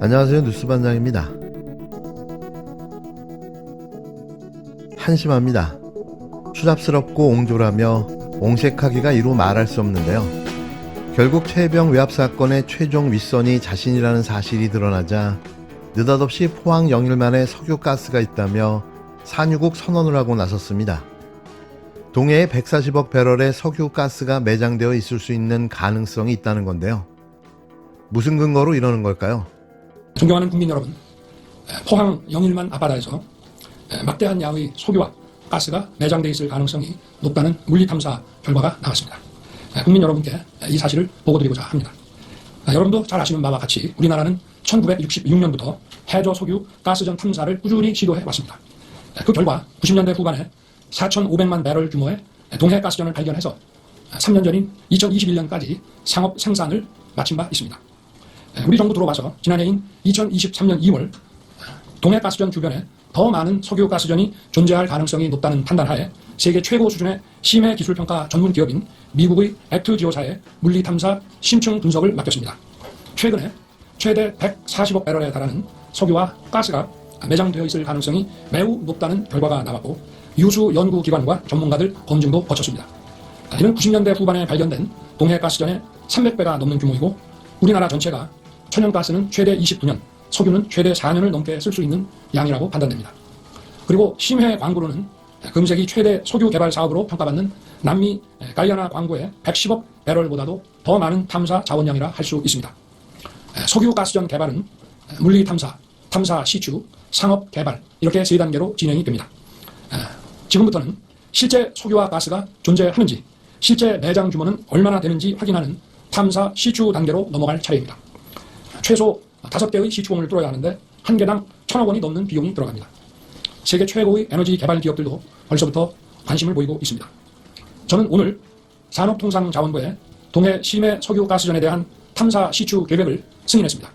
안녕하세요 뉴스반장입니다. 한심합니다. 추잡스럽고 옹졸하며 옹색하기가 이루 말할 수 없는데요. 결국 최혜병 외압 사건의 최종 윗선이 자신이라는 사실이 드러나자 느닷없이 포항 영일만에 석유가스가 있다며 산유국 선언을 하고 나섰습니다. 동해에 140억 배럴의 석유가스가 매장되어 있을 수 있는 가능성이 있다는 건데요. 무슨 근거로 이러는 걸까요? 존경하는 국민 여러분, 에, 포항 영일만 아바다에서 에, 막대한 양의 석유와 가스가 매장돼 있을 가능성이 높다는 물리 탐사 결과가 나왔습니다. 에, 국민 여러분께 에, 이 사실을 보고드리고자 합니다. 아, 여러분도 잘 아시는 바와 같이 우리나라는 1966년부터 해저 석유 가스전 탐사를 꾸준히 시도해 왔습니다. 에, 그 결과 90년대 후반에 4,500만 배럴 규모의 동해 가스전을 발견해서 3년 전인 2021년까지 상업 생산을 마친 바 있습니다. 예, 우리 정부 들어와서 지난해인 2023년 2월 동해 가스전 주변에 더 많은 석유 가스전이 존재할 가능성이 높다는 판단하에 세계 최고 수준의 심해 기술 평가 전문 기업인 미국의 액트 지오사의 물리 탐사 심층 분석을 맡겼습니다. 최근에 최대 140억 배럴에 달하는 석유와 가스가 매장되어 있을 가능성이 매우 높다는 결과가 나왔고 유수 연구기관과 전문가들 검증도 거쳤습니다. 이는 90년대 후반에 발견된 동해 가스전의 300배가 넘는 규모이고 우리나라 전체가 천연가스는 최대 29년, 석유는 최대 4년을 넘게 쓸 수 있는 양이라고 판단됩니다. 그리고 심해 광구로는 금색이 최대 석유 개발 사업으로 평가받는 남미 가이아나 광구의 110억 배럴보다도 더 많은 탐사 자원량이라 할 수 있습니다. 석유 가스전 개발은 물리 탐사, 탐사 시추, 상업 개발 이렇게 세 단계로 진행이 됩니다. 지금부터는 실제 석유와 가스가 존재하는지, 실제 매장 규모는 얼마나 되는지 확인하는 탐사 시추 단계로 넘어갈 차례입니다. 최소 5개의 시추원을 뚫어야 하는데 한 개당 천억 원이 넘는 비용이 들어갑니다. 세계 최고의 에너지 개발 기업들도 벌써부터 관심을 보이고 있습니다. 저는 오늘 산업통상자원부에 동해 심해 석유 가스전에 대한 탐사 시추 계획을 승인했습니다.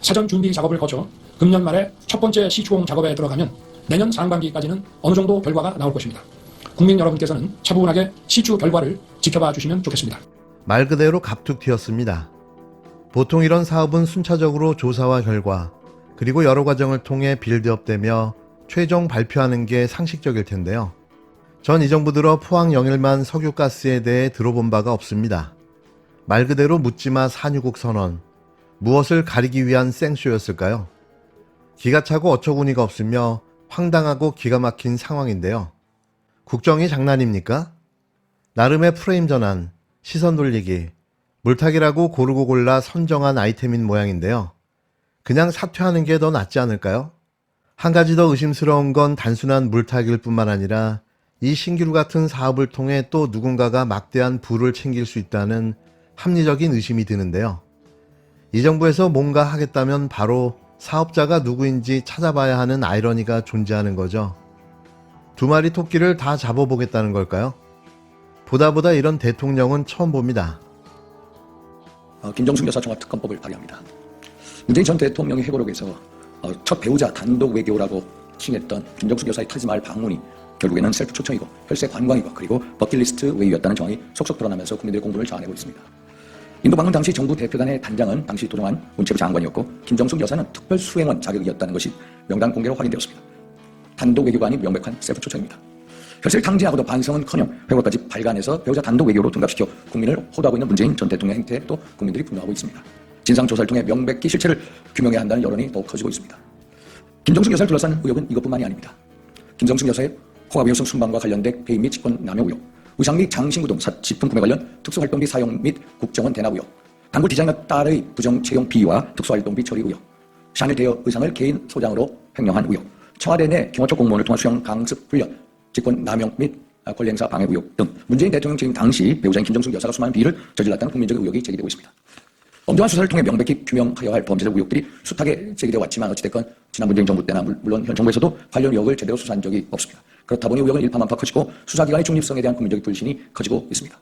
사전 준비 작업을 거쳐 금년 말에 첫 번째 시추홍 작업에 들어가면 내년 상반기까지는 어느 정도 결과가 나올 것입니다. 국민 여러분께서는 차분하게 시추 결과를 지켜봐 주시면 좋겠습니다. 말 그대로 갑툭 튀었습니다. 보통 이런 사업은 순차적으로 조사와 결과, 그리고 여러 과정을 통해 빌드업되며 최종 발표하는 게 상식적일 텐데요. 전 이 정부 들어 포항 영일만 석유가스에 대해 들어본 바가 없습니다. 말 그대로 묻지마 산유국 선언. 무엇을 가리기 위한 생쇼였을까요? 기가 차고 어처구니가 없으며 황당하고 기가 막힌 상황인데요. 국정이 장난입니까? 나름의 프레임 전환, 시선 돌리기, 물타기라고 고르고 골라 선정한 아이템인 모양인데요. 그냥 사퇴하는 게 더 낫지 않을까요? 한 가지 더 의심스러운 건 단순한 물타기일 뿐만 아니라 이 신기루 같은 사업을 통해 또 누군가가 막대한 부를 챙길 수 있다는 합리적인 의심이 드는데요. 이 정부에서 뭔가 하겠다면 바로 사업자가 누구인지 찾아봐야 하는 아이러니가 존재하는 거죠. 두 마리 토끼를 다 잡아보겠다는 걸까요? 보다 보다 이런 대통령은 처음 봅니다. 어, 김정숙 여사 종합 특검법을 발의합니다. 문재인 전 대통령의 회고록에서 어, 첫 배우자 단독 외교라고 칭했던 김정숙 여사의 타지마을 방문이 결국에는 셀프 초청이고 혈세 관광이고 그리고 버킷리스트 웨이였다는 정황이 속속 드러나면서 국민들의 공분을 자아내고 있습니다. 인도 방문 당시 정부 대표단의 단장은 당시 도정한 문체부 장관이었고 김정숙 여사는 특별 수행원 자격이었다는 것이 명단 공개로 확인되었습니다. 단독 아닌 명백한 셀프 초청입니다. 혈세를 탕진하고도 반성은커녕 회고까지 발간해서 배우자 단독 외교로 둔갑시켜 국민을 호도하고 있는 문재인 전 대통령 행태에 또 국민들이 분노하고 있습니다. 진상조사를 통해 명백히 실체를 규명해야 한다는 여론이 더욱 커지고 있습니다. 김정숙 여사를 둘러싼 의혹은 이것뿐만이 아닙니다. 김정숙 여사의 호화위호성 순방과 관련된 배임 및 직권 남용 의혹, 의상 및 장신구 등 사치품 구매 관련 특수활동비 사용 및 국정원 대납 의혹, 단골 디자이너 딸의 부정 채용 비위와 특수활동비 처리 의혹, 샤넬 대여 의상을 개인 소장으로 횡령한 의혹, 청와대 내 경호처 공무원을 통한 수영 강습 훈련, 직권 남용 및 권리 행사 방해 의혹 등 문재인 대통령 재임 당시 배우자인 김정숙 여사가 수많은 비리를 저질렀다는 국민적 의혹이 제기되고 있습니다. 엄정한 수사를 통해 명백히 규명하여야 할 범죄적 의혹들이 숱하게 제기되어 왔지만 어찌됐건 지난 문재인 정부 때나 물- 물론 현 정부에서도 관련 의혹을 제대로 수사한 적이 없습니다. 그렇다 보니 의혹은 일파만파 커지고 수사기관의 중립성에 대한 국민적 불신이 커지고 있습니다.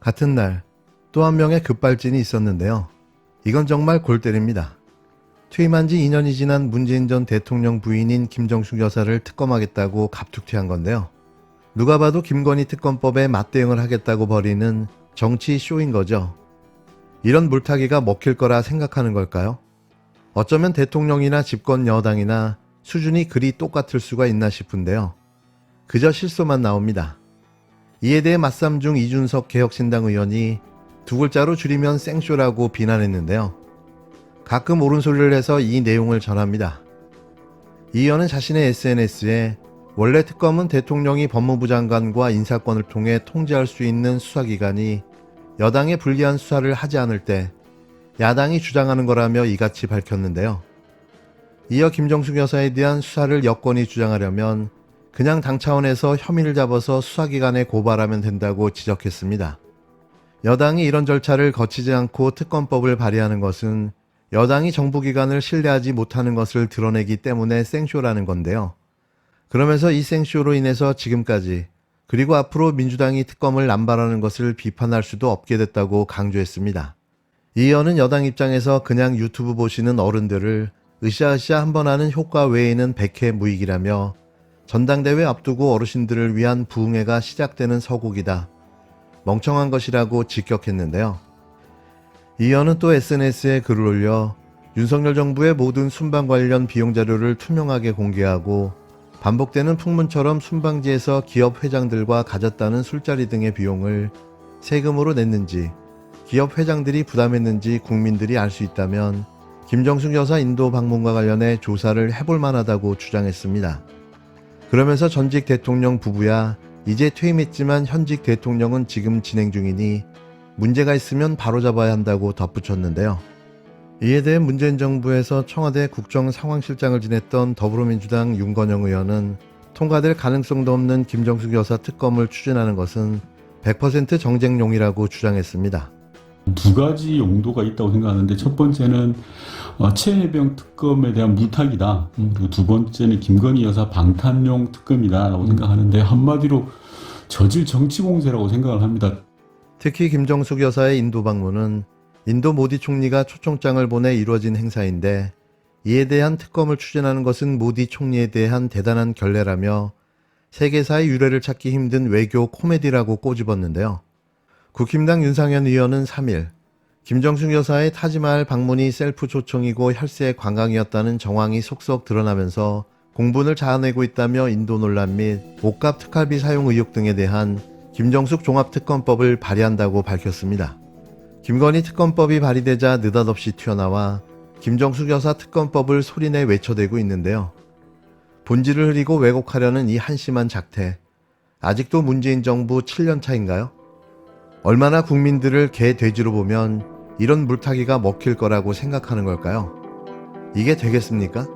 같은 날 또 한 명의 급발진이 있었는데요. 이건 정말 골 때립니다. 퇴임한 지 2년이 지난 문재인 전 대통령 부인인 김정숙 여사를 특검하겠다고 갑툭튀한 건데요. 누가 봐도 김건희 특검법에 맞대응을 하겠다고 벌이는 정치 쇼인 거죠. 이런 물타기가 먹힐 거라 생각하는 걸까요? 어쩌면 대통령이나 집권 여당이나 수준이 그리 똑같을 수가 있나 싶은데요. 그저 실소만 나옵니다. 이에 대해 맞쌈 중 이준석 개혁신당 의원이 두 글자로 줄이면 생쇼라고 비난했는데요. 가끔 옳은 소리를 해서 이 내용을 전합니다. 이 의원은 자신의 SNS에 원래 특검은 대통령이 법무부 장관과 인사권을 통해 통제할 수 있는 수사기관이 여당에 불리한 수사를 하지 않을 때 야당이 주장하는 거라며 이같이 밝혔는데요. 이어 김정숙 여사에 대한 수사를 여권이 주장하려면 그냥 당 차원에서 혐의를 잡아서 수사기관에 고발하면 된다고 지적했습니다. 여당이 이런 절차를 거치지 않고 특검법을 발의하는 것은 여당이 정부기관을 신뢰하지 못하는 것을 드러내기 때문에 생쇼라는 건데요. 그러면서 이 생쇼로 인해서 지금까지 그리고 앞으로 민주당이 특검을 남발하는 것을 비판할 수도 없게 됐다고 강조했습니다. 이 의원은 여당 입장에서 그냥 유튜브 보시는 어른들을 으쌰으쌰 한 번 하는 효과 외에는 백해 무익이라며 전당대회 앞두고 어르신들을 위한 부흥회가 시작되는 서곡이다. 멍청한 것이라고 직격했는데요. 이 의원은 또 SNS에 글을 올려 윤석열 정부의 모든 순방 관련 비용 자료를 투명하게 공개하고 반복되는 풍문처럼 순방지에서 기업 회장들과 가졌다는 술자리 등의 비용을 세금으로 냈는지 기업 회장들이 부담했는지 국민들이 알 수 있다면 김정숙 여사 인도 방문과 관련해 조사를 해볼 만하다고 주장했습니다. 그러면서 전직 대통령 부부야 이제 퇴임했지만 현직 대통령은 지금 진행 중이니 문제가 있으면 바로잡아야 한다고 덧붙였는데요. 이에 대해 문재인 정부에서 청와대 국정상황실장을 지냈던 더불어민주당 윤건영 의원은 통과될 가능성도 없는 김정숙 여사 특검을 추진하는 것은 100% 정쟁용이라고 주장했습니다. 두 가지 용도가 있다고 생각하는데 첫 번째는 어, 최혜병 특검에 대한 물타기다. 음, 그리고 두 번째는 김건희 여사 방탄용 특검이다라고 생각하는데 한마디로 저질 정치 공세라고 생각을 합니다. 특히 김정숙 여사의 인도 방문은 인도 모디 총리가 초청장을 보내 이루어진 행사인데 이에 대한 특검을 추진하는 것은 모디 총리에 대한 대단한 결례라며 세계사의 유래를 찾기 힘든 외교 코미디라고 꼬집었는데요. 국힘당 윤상현 의원은 3일 김정숙 여사의 타지마할 방문이 셀프 초청이고 혈세 관광이었다는 정황이 속속 드러나면서 공분을 자아내고 있다며 인도 논란 및 옷값 특활비 사용 의혹 등에 대한 김정숙 종합특검법을 발의한다고 밝혔습니다. 김건희 특검법이 발의되자 느닷없이 튀어나와 김정숙 여사 특검법을 소리내 외쳐대고 있는데요. 본질을 흐리고 왜곡하려는 이 한심한 작태. 아직도 문재인 정부 7년 차인가요? 얼마나 국민들을 개 돼지로 보면 이런 물타기가 먹힐 거라고 생각하는 걸까요? 이게 되겠습니까?